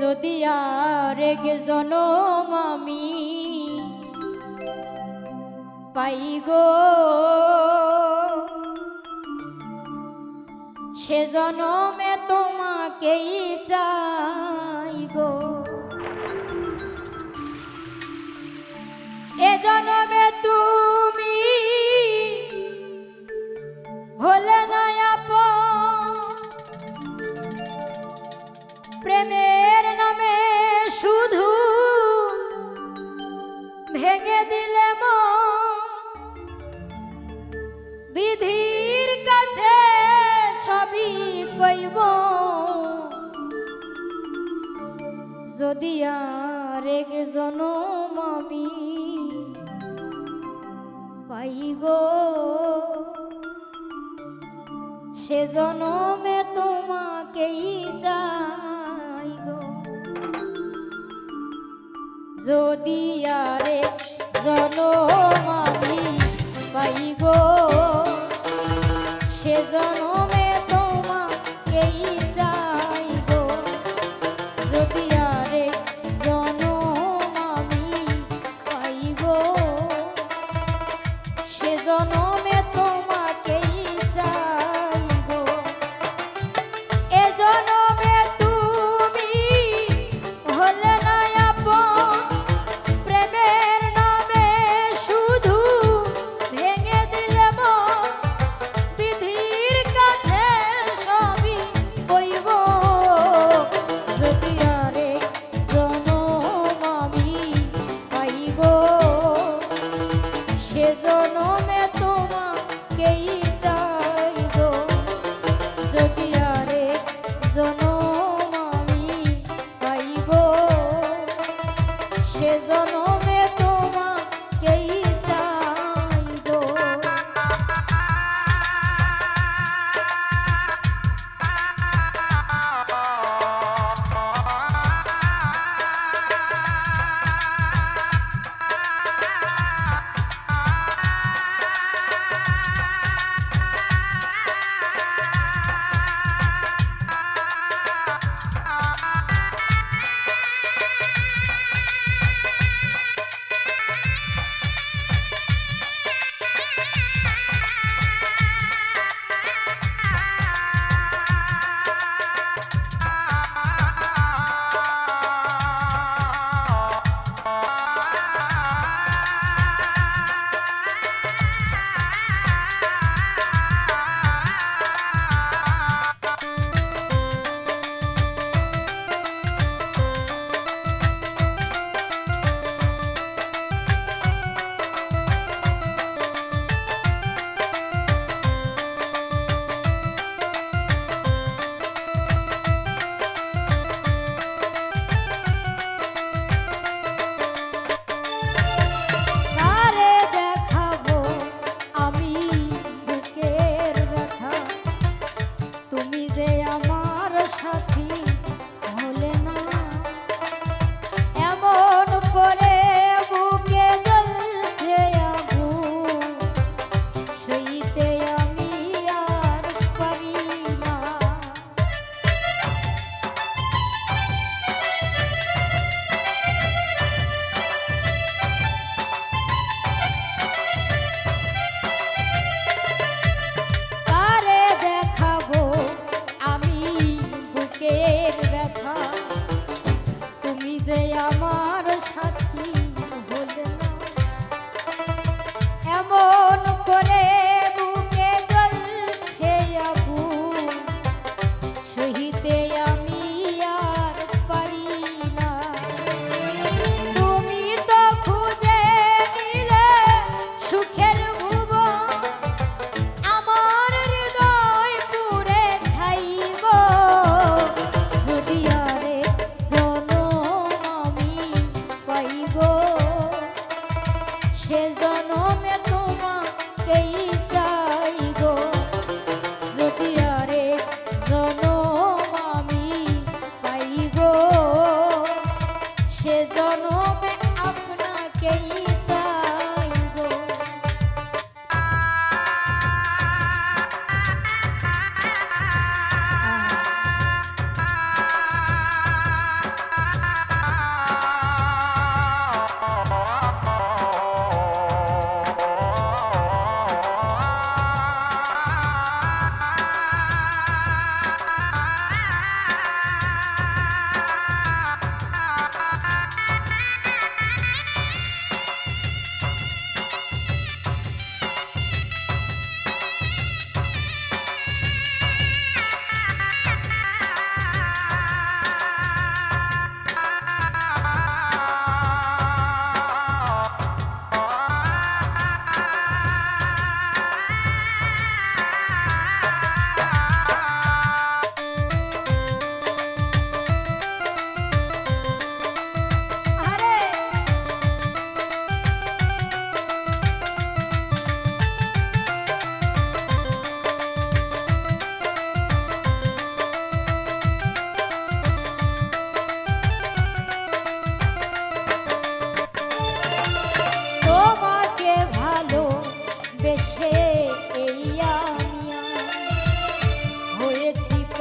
যদি আর গেছ জনম আমি পাই গো। সে জনমে তোমাকেই চা যদি আর এক জনম আমি। পাই গো, সে জনমে তোমাকেই যাই গো। যদি আর এক জনম আমি পাই গো, সে জনমে is the জনমে আপনাকেই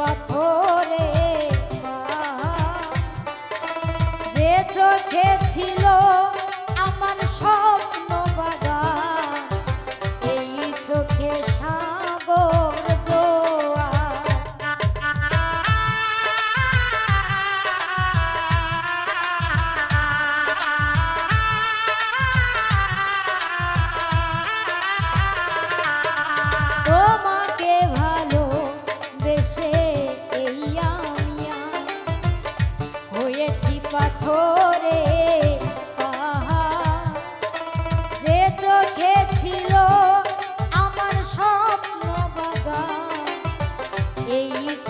à toa.